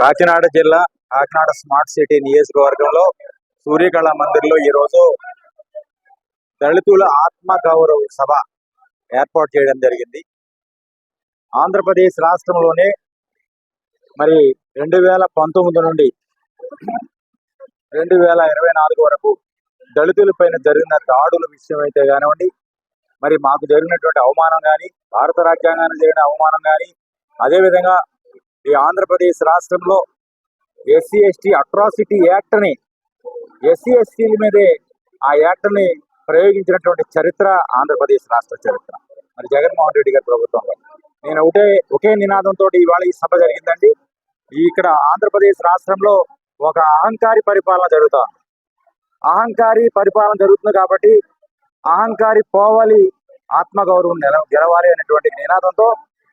కాకినాడ జిల్లా Kakinada smart city నియోజకవర్గంలో సూర్యకళ మందిర్లో ఈరోజు దళితుల ఆత్మ గౌరవ సభ ఏర్పాటు చేయడం జరిగింది. ఆంధ్రప్రదేశ్ రాష్ట్రంలోనే మరి రెండు వేల పంతొమ్మిది నుండి రెండు వేల ఇరవై నాలుగు వరకు దళితుల పైన జరిగిన దాడుల విషయం అయితే కానివ్వండి మరి మాకు జరిగినటువంటి అవమానం కానీ భారత రాజ్యాంగానికి జరిగిన అవమానం కానీ అదేవిధంగా ఈ ఆంధ్రప్రదేశ్ రాష్ట్రంలో ఎస్సీ ఎస్టీ అట్రాసిటీ యాక్ట్ని ఎస్సీ ఎస్టీల మీదే ఆ యాక్ట్ని ప్రయోగించినటువంటి చరిత్ర ఆంధ్రప్రదేశ్ రాష్ట్ర చరిత్ర. మరి జగన్మోహన్ రెడ్డి గారి ప్రభుత్వంలో. నేను ఒకటే ఒకే నినాదంతో ఇవాళ ఈ సభ జరిగిందండి. ఇక్కడ ఆంధ్రప్రదేశ్ రాష్ట్రంలో ఒక అహంకారి పరిపాలన జరుగుతోంది. అహంకారి పరిపాలన జరుగుతుంది కాబట్టి అహంకారి పోవాలి ఆత్మగౌరవం నెల గెలవాలి అనేటువంటి నినాదంతో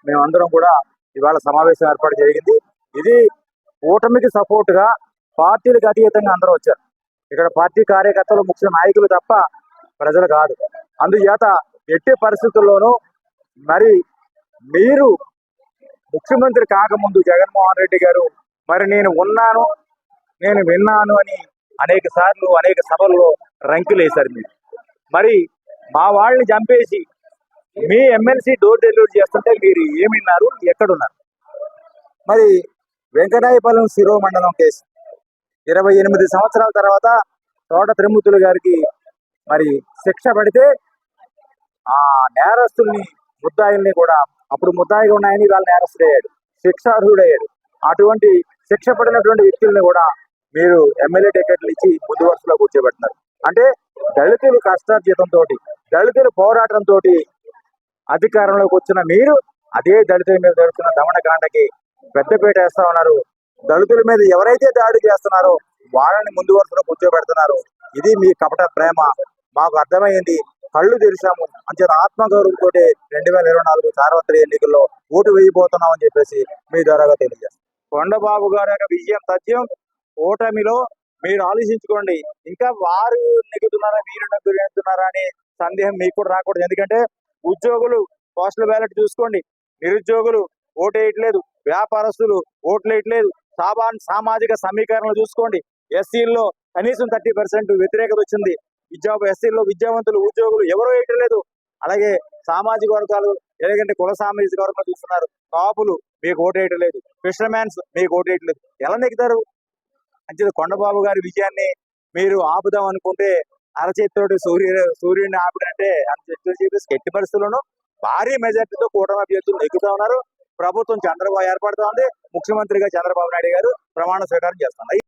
మేమందరం కూడా ఇవాళ సమావేశం ఏర్పాటు జరిగింది. ఇది కూటమికి సపోర్ట్గా పార్టీలకు అతీతంగా అందరూ వచ్చారు. ఇక్కడ పార్టీ కార్యకర్తలు ముఖ్య నాయకులు తప్ప ప్రజలు కాదు. అందుచేత ఎట్టి పరిస్థితుల్లోనూ మరి మీరు ముఖ్యమంత్రి కాకముందు జగన్మోహన్ రెడ్డి గారు మరి నేను ఉన్నాను నేను విన్నాను అని అనేక సార్లు అనేక సభల్లో రంకులేశారు మీరు. మరి మా వాళ్ళని చంపేసి మీ ఎమ్మెల్సీ డోర్ డెలివరీ చేస్తుంటే మీరు ఏమిన్నారు? ఎక్కడున్నారు? మరి వెంకటాయపాలెం శిరోమండలం కేసు. ఇరవై ఎనిమిది సంవత్సరాల తర్వాత తోట త్రిమూర్తులు గారికి మరి శిక్ష పడితే ఆ నేరస్తుల్ని ముద్దాయిల్ని కూడా అప్పుడు ముద్దాయిగా ఉన్నాయని వాళ్ళ నేరస్తుడయ్యాడు. శిక్షార్హుడయ్యాడు. అటువంటి శిక్ష పడినటువంటి వ్యక్తుల్ని కూడా మీరు ఎమ్మెల్యే టికెట్లు ఇచ్చి ముందు వరుసలో కూర్చోబెట్టినారు. అంటే దళితులు కష్టార్జితంతో దళితుల పోరాటంతో అధికారంలోకి వచ్చిన మీరు అదే దళితుల మీద జరుగుతున్న దమనకాండకి పెద్దపేట వేస్తా ఉన్నారు. దళితుల మీద ఎవరైతే దాడి చేస్తున్నారో వాళ్ళని ముందు వరుసలో కూర్చోబెడుతున్నారు. ఇది మీ కపట ప్రేమ. మాకు అర్థమైంది. కళ్ళు తెరిచాము. అంచేత ఆత్మగౌరవంతో రెండు వేల ఇరవై నాలుగు సార్వత్రిక ఎన్నికల్లో ఓటు వేయబోతున్నాం అని చెప్పేసి మీ ద్వారాగా తెలియజేస్తాం. కొండబాబు గారి యొక్క విజయం సత్యం. ఓటమిలో మీరు ఆలోచించుకోండి. ఇంకా వారు నెగ్గుతున్నారా మీరు నెగ్గుతున్నారా అనే సందేహం మీకు కూడా రాకూడదు. ఎందుకంటే ఉద్యోగులు పోస్టల్ బ్యాలెట్ చూసుకోండి. నిరుద్యోగులు ఓటేయట్లేదు. వ్యాపారస్తులు ఓట్లేయట్లేదు. సామాన్ సామాజిక సమీకరణలు చూసుకోండి. ఎస్సీల్లో కనీసం థర్టీ పర్సెంట్ వ్యతిరేకత వచ్చింది. విద్యా ఎస్సీల్లో విద్యావంతులు ఉద్యోగులు ఎవరో వేయట్లేదు. అలాగే సామాజిక వర్గాలు ఎలాగంటే కుల సామాజిక వర్గాలు చూస్తున్నారు. కాపులు మీకు ఓటేయట్లేదు ఫిషర్మ్యాన్స్ మీకు ఓటేయట్లేదు ఎలా నెగ్గుతారు? అంచేది కొండబాబు గారి విజయాన్ని మీరు ఆపుదాం అనుకుంటే అరచేతితోటి సూర్య సూర్యుడిని ఆపడంటే అని చెప్పేసి ఎట్టి పరిస్థితుల్లోనూ భారీ మెజార్టీతో కూటమి అభ్యర్థులు నెగ్గుతా ఉన్నారు. ప్రభుత్వం చంద్రబాబు ఏర్పడుతోంది. ముఖ్యమంత్రిగా చంద్రబాబు నాయుడు గారు ప్రమాణ స్వీకారం చేస్తున్నారు.